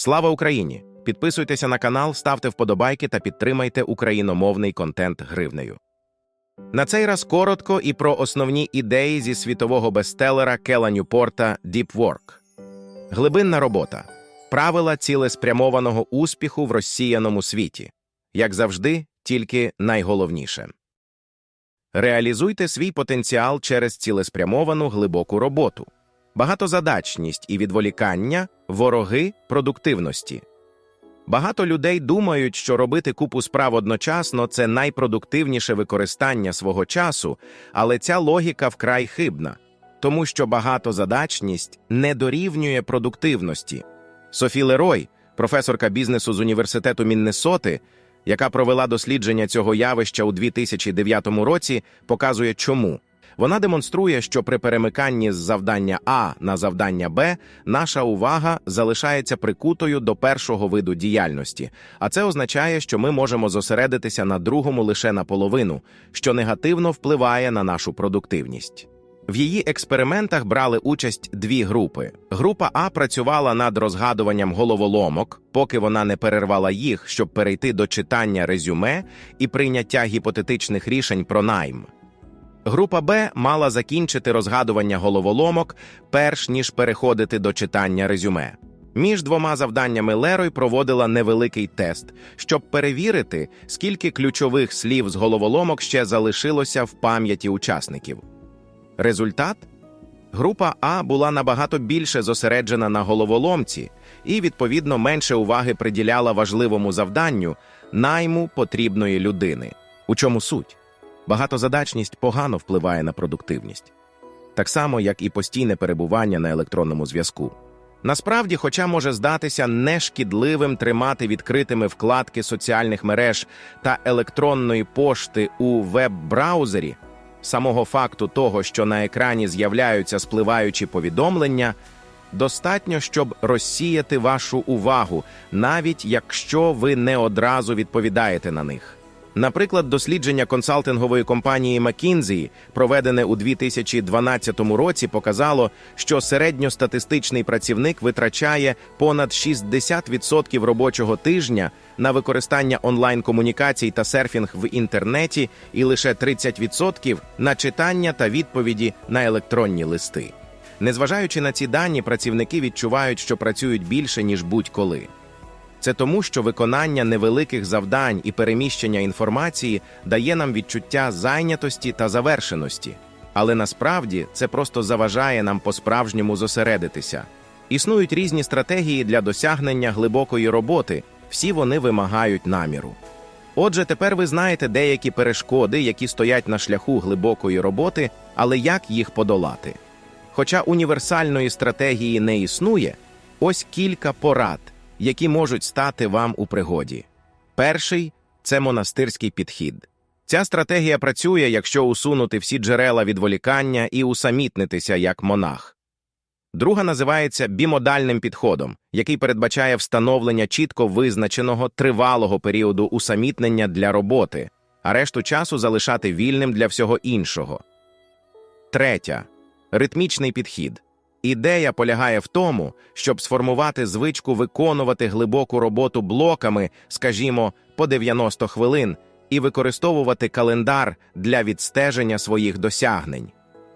Слава Україні! Підписуйтеся на канал, ставте вподобайки та підтримайте україномовний контент гривнею. На цей раз коротко і про основні ідеї зі світового бестселера Кела Ньюпорта «Deep Work». Глибинна робота. Правила цілеспрямованого успіху в розсіяному світі. Як завжди, тільки найголовніше. Реалізуйте свій потенціал через цілеспрямовану глибоку роботу. Багатозадачність і відволікання вороги продуктивності. Багато людей думають, що робити купу справ одночасно це найпродуктивніше використання свого часу, але ця логіка вкрай хибна, тому що багатозадачність не дорівнює продуктивності. Софі Лерой, професорка бізнесу з університету Міннесоти, яка провела дослідження цього явища у 2009 році, показує, чому. Вона демонструє, що при перемиканні з завдання А на завдання Б наша увага залишається прикутою до першого виду діяльності, а це означає, що ми можемо зосередитися на другому лише наполовину, що негативно впливає на нашу продуктивність. В її експериментах брали участь дві групи. Група А працювала над розгадуванням головоломок, поки вона не перервала їх, щоб перейти до читання резюме і прийняття гіпотетичних рішень про найм. Група Б мала закінчити розгадування головоломок, перш ніж переходити до читання резюме. Між двома завданнями Лерой проводила невеликий тест, щоб перевірити, скільки ключових слів з головоломок ще залишилося в пам'яті учасників. Результат група А була набагато більше зосереджена на головоломці і, відповідно, менше уваги приділяла важливому завданню найму потрібної людини. У чому суть? Багатозадачність погано впливає на продуктивність, так само, як і постійне перебування на електронному зв'язку. Насправді, хоча може здатися нешкідливим тримати відкритими вкладки соціальних мереж та електронної пошти у веб-браузері, самого факту того, що на екрані з'являються спливаючі повідомлення, достатньо, щоб розсіяти вашу увагу, навіть якщо ви не одразу відповідаєте на них. Наприклад, дослідження консалтингової компанії McKinsey, проведене у 2012 році, показало, що середньостатистичний працівник витрачає понад 60% робочого тижня на використання онлайн-комунікацій та серфінг в інтернеті і лише 30% на читання та відповіді на електронні листи. Незважаючи на ці дані, працівники відчувають, що працюють більше ніж будь-коли. Це тому, що виконання невеликих завдань і переміщення інформації дає нам відчуття зайнятості та завершеності, але насправді це просто заважає нам по-справжньому зосередитися. Існують різні стратегії для досягнення глибокої роботи, всі вони вимагають наміру. Отже, тепер ви знаєте деякі перешкоди, які стоять на шляху глибокої роботи, але як їх подолати. Хоча універсальної стратегії не існує, ось кілька порад які можуть стати вам у пригоді. Перший це монастирський підхід. Ця стратегія працює, якщо усунути всі джерела відволікання і усамітнитися як монах. Друга називається бімодальним підходом, який передбачає встановлення чітко визначеного тривалого періоду усамітнення для роботи, а решту часу залишати вільним для всього іншого. Третя ритмічний підхід. Ідея полягає в тому, щоб сформувати звичку виконувати глибоку роботу блоками, скажімо, по 90 хвилин, і використовувати календар для відстеження своїх досягнень.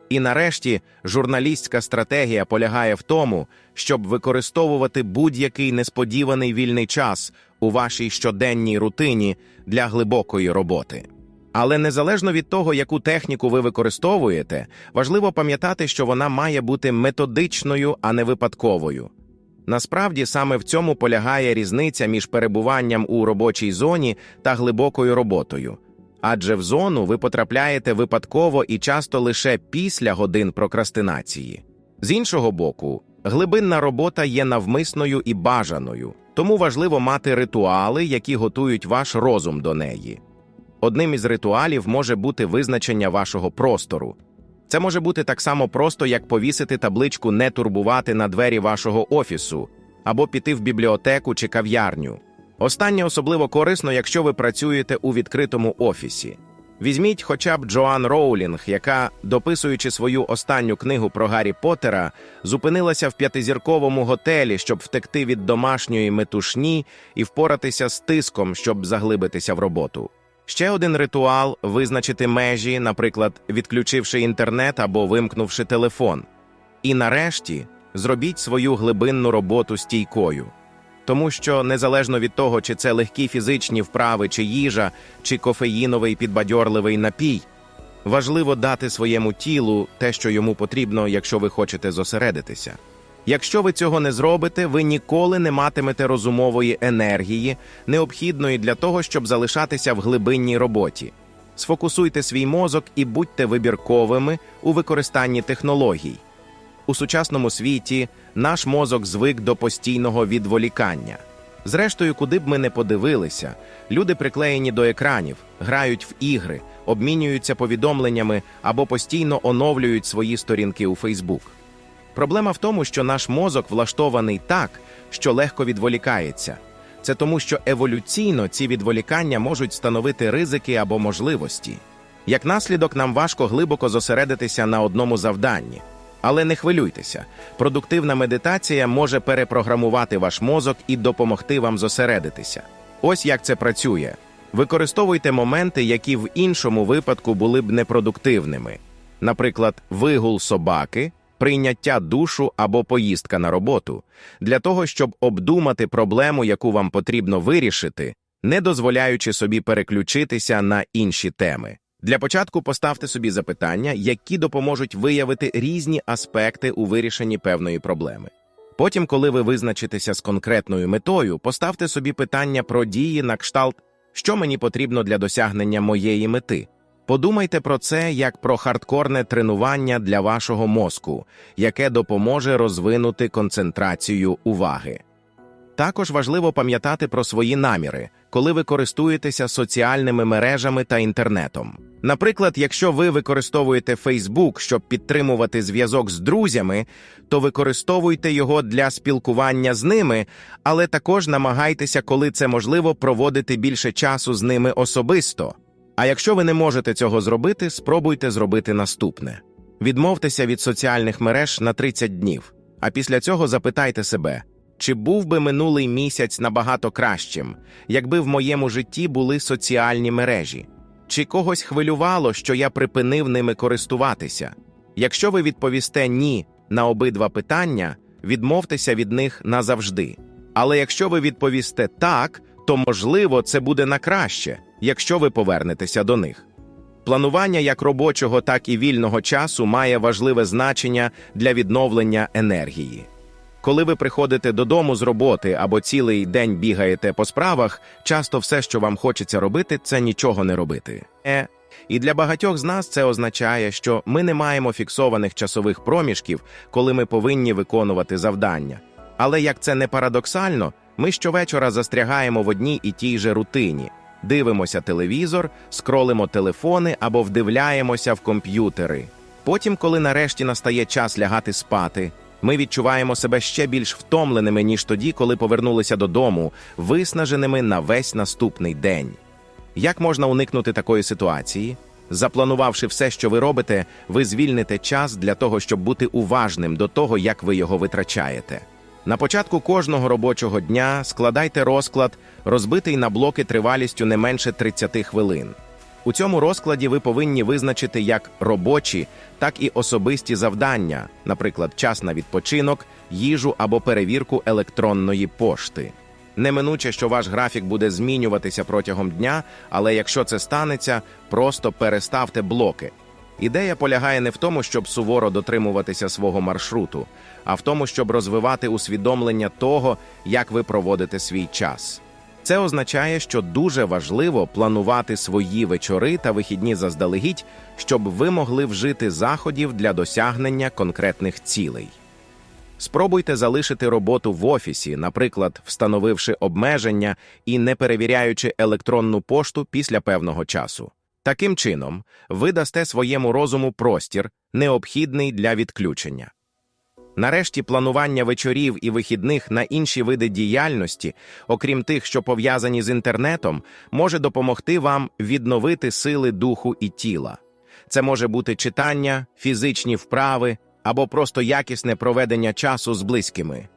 І нарешті журналістська стратегія полягає в тому, щоб використовувати будь-який несподіваний вільний час у вашій щоденній рутині для глибокої роботи. Але незалежно від того, яку техніку ви використовуєте, важливо пам'ятати, що вона має бути методичною, а не випадковою. Насправді саме в цьому полягає різниця між перебуванням у робочій зоні та глибокою роботою. Адже в зону ви потрапляєте випадково і часто лише після годин прокрастинації. З іншого боку, глибинна робота є навмисною і бажаною, тому важливо мати ритуали, які готують ваш розум до неї. Одним із ритуалів може бути визначення вашого простору. Це може бути так само просто, як повісити табличку не турбувати на двері вашого офісу або піти в бібліотеку чи кав'ярню. Останнє особливо корисно, якщо ви працюєте у відкритому офісі. Візьміть хоча б Джоан Роулінг, яка, дописуючи свою останню книгу про Гаррі Поттера, зупинилася в п'ятизірковому готелі, щоб втекти від домашньої метушні і впоратися з тиском, щоб заглибитися в роботу. Ще один ритуал визначити межі, наприклад, відключивши інтернет або вимкнувши телефон. І нарешті зробіть свою глибинну роботу стійкою. Тому що незалежно від того, чи це легкі фізичні вправи, чи їжа, чи кофеїновий підбадьорливий напій, важливо дати своєму тілу те, що йому потрібно, якщо ви хочете зосередитися. Якщо ви цього не зробите, ви ніколи не матимете розумової енергії, необхідної для того, щоб залишатися в глибинній роботі. Сфокусуйте свій мозок і будьте вибірковими у використанні технологій. У сучасному світі наш мозок звик до постійного відволікання. Зрештою, куди б ми не подивилися, люди приклеєні до екранів, грають в ігри, обмінюються повідомленнями або постійно оновлюють свої сторінки у Фейсбук. Проблема в тому, що наш мозок влаштований так, що легко відволікається. Це тому, що еволюційно ці відволікання можуть становити ризики або можливості. Як наслідок, нам важко глибоко зосередитися на одному завданні. Але не хвилюйтеся, продуктивна медитація може перепрограмувати ваш мозок і допомогти вам зосередитися. Ось як це працює. Використовуйте моменти, які в іншому випадку були б непродуктивними, наприклад, вигул собаки, прийняття душу або поїздка на роботу, для того, щоб обдумати проблему, яку вам потрібно вирішити, не дозволяючи собі переключитися на інші теми. Для початку поставте собі запитання, які допоможуть виявити різні аспекти у вирішенні певної проблеми. Потім, коли ви визначитеся з конкретною метою, поставте собі питання про дії на кшталт, що мені потрібно для досягнення моєї мети. Подумайте про це як про хардкорне тренування для вашого мозку, яке допоможе розвинути концентрацію уваги. Також важливо пам'ятати про свої наміри, коли ви користуєтеся соціальними мережами та інтернетом. Наприклад, якщо ви використовуєте Facebook, щоб підтримувати зв'язок з друзями, то використовуйте його для спілкування з ними, але також намагайтеся, коли це можливо, проводити більше часу з ними особисто. А якщо ви не можете цього зробити, спробуйте зробити наступне: відмовтеся від соціальних мереж на 30 днів, а після цього запитайте себе. Чи був би минулий місяць набагато кращим, якби в моєму житті були соціальні мережі? Чи когось хвилювало, що я припинив ними користуватися? Якщо ви відповісте ні на обидва питання, відмовтеся від них назавжди. Але якщо ви відповісте так, то можливо це буде на краще, якщо ви повернетеся до них. Планування як робочого, так і вільного часу має важливе значення для відновлення енергії. Коли ви приходите додому з роботи або цілий день бігаєте по справах, часто все, що вам хочеться робити, це нічого не робити. Е. І для багатьох з нас це означає, що ми не маємо фіксованих часових проміжків, коли ми повинні виконувати завдання. Але як це не парадоксально, ми щовечора застрягаємо в одній і тій же рутині, дивимося телевізор, скролимо телефони або вдивляємося в комп'ютери. Потім, коли нарешті настає час лягати спати. Ми відчуваємо себе ще більш втомленими, ніж тоді, коли повернулися додому, виснаженими на весь наступний день. Як можна уникнути такої ситуації? Запланувавши все, що ви робите, ви звільните час для того, щоб бути уважним до того, як ви його витрачаєте. На початку кожного робочого дня складайте розклад, розбитий на блоки тривалістю не менше 30 хвилин. У цьому розкладі ви повинні визначити як робочі, так і особисті завдання, наприклад, час на відпочинок, їжу або перевірку електронної пошти. Неминуче, що ваш графік буде змінюватися протягом дня, але якщо це станеться, просто переставте блоки. Ідея полягає не в тому, щоб суворо дотримуватися свого маршруту, а в тому, щоб розвивати усвідомлення того, як ви проводите свій час. Це означає, що дуже важливо планувати свої вечори та вихідні заздалегідь, щоб ви могли вжити заходів для досягнення конкретних цілей. Спробуйте залишити роботу в офісі, наприклад, встановивши обмеження і не перевіряючи електронну пошту після певного часу. Таким чином, ви дасте своєму розуму простір, необхідний для відключення. Нарешті планування вечорів і вихідних на інші види діяльності, окрім тих, що пов'язані з інтернетом, може допомогти вам відновити сили духу і тіла. Це може бути читання, фізичні вправи або просто якісне проведення часу з близькими.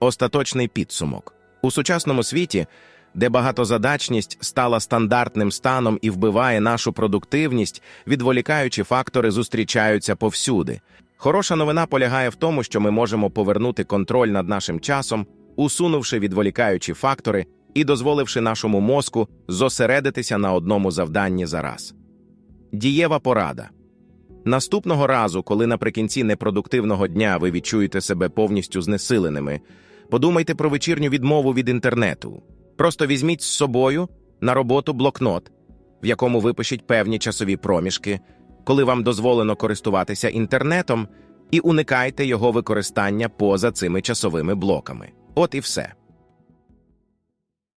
Остаточний підсумок у сучасному світі, де багатозадачність стала стандартним станом і вбиває нашу продуктивність, відволікаючі фактори зустрічаються повсюди. Хороша новина полягає в тому, що ми можемо повернути контроль над нашим часом, усунувши відволікаючі фактори і дозволивши нашому мозку зосередитися на одному завданні за раз. Дієва порада. Наступного разу, коли наприкінці непродуктивного дня ви відчуєте себе повністю знесиленими, подумайте про вечірню відмову від інтернету. Просто візьміть з собою на роботу блокнот, в якому випишіть певні часові проміжки, коли вам дозволено користуватися інтернетом, і уникайте його використання поза цими часовими блоками. От і все.